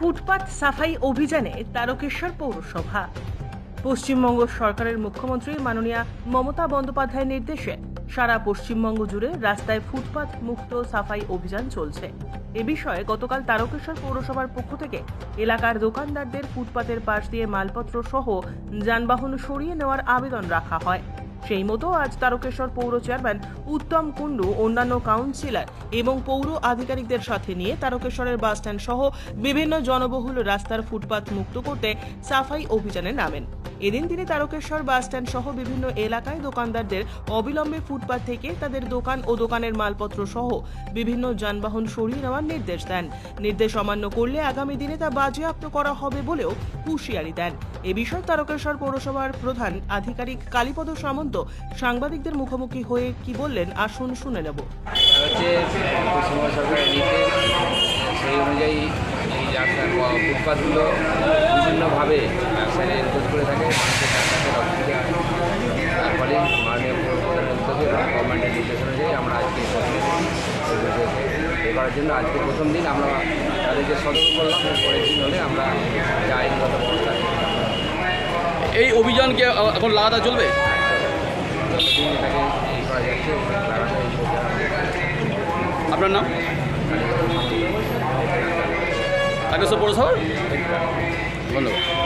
ফুটপাত সাফাই অভিযানে তারকেশ্বর পৌরসভা। পশ্চিমবঙ্গ সরকারের মুখ্যমন্ত্রী মাননীয়া মমতা বন্দ্যোপাধ্যায়ের নির্দেশে সারা পশ্চিমবঙ্গ জুড়ে রাস্তায় ফুটপাত মুক্ত সাফাই অভিযান চলছে। এ বিষয়ে গতকাল তারকেশ্বর পৌরসভার পক্ষ থেকে এলাকার দোকানদারদের ফুটপাতের পাশ দিয়ে মালপত্র সহ যানবাহন সরিয়ে নেওয়ার আবেদন রাখা হয়। সেই মতো আজ তারকেশ্বর পৌর চেয়ারম্যান উত্তম কুণ্ডু, অন্যান্য কাউন্সিলর এবং পৌর আধিকারিকদের সাথে নিয়ে তারকেশ্বরের বাসস্ট্যান্ড সহ বিভিন্ন জনবহুল রাস্তার ফুটপাথ মুক্ত করতে সাফাই অভিযানে নামেন। এদিন তিনি তারকেশ্বর বাসস্ট্যান্ড সহ বিভিন্ন এলাকায় দোকানদারদের অবিলম্বে ফুটপাত থেকে তাদের দোকান ও দোকানের মালপত্র সহ বিভিন্ন যানবাহন সরিয়ে নেওয়ার নির্দেশ দেন। নির্দেশ অমান্য করলে আগামী দিনে তা বাজেয়াপ্ত করা হবে বলেও হুঁশিয়ারি দেন। এ বিষয়ে তারকেশ্বর পৌরসভার প্রধান আধিকারিক কালীপদ সামন্ত সাংবাদিকদের মুখোমুখি হয়ে কি বললেন আসুন শুনে নেব। সেই অনুযায়ী এই ফুটপাথগুলো বিভিন্নভাবে রাস্তায় এনক্রোচ করে থাকে মানুষের হয়। তার ফলে মাননীয় প্রধানমন্ত্রী এবং গভর্নমেন্টের নির্দেশ অনুযায়ী আমরা আজকে এ করার জন্য আজকে প্রথম দিন আমরা তাদেরকে সতর্ক করলাম পরের দিন হলে আমরা যা আইনগত ব্যবস্থা। এই অভিযান কি এখন লাগাতার চলবে? আপনার নাম? তাকেশ্বর পৌরসভা? ধন্যবাদ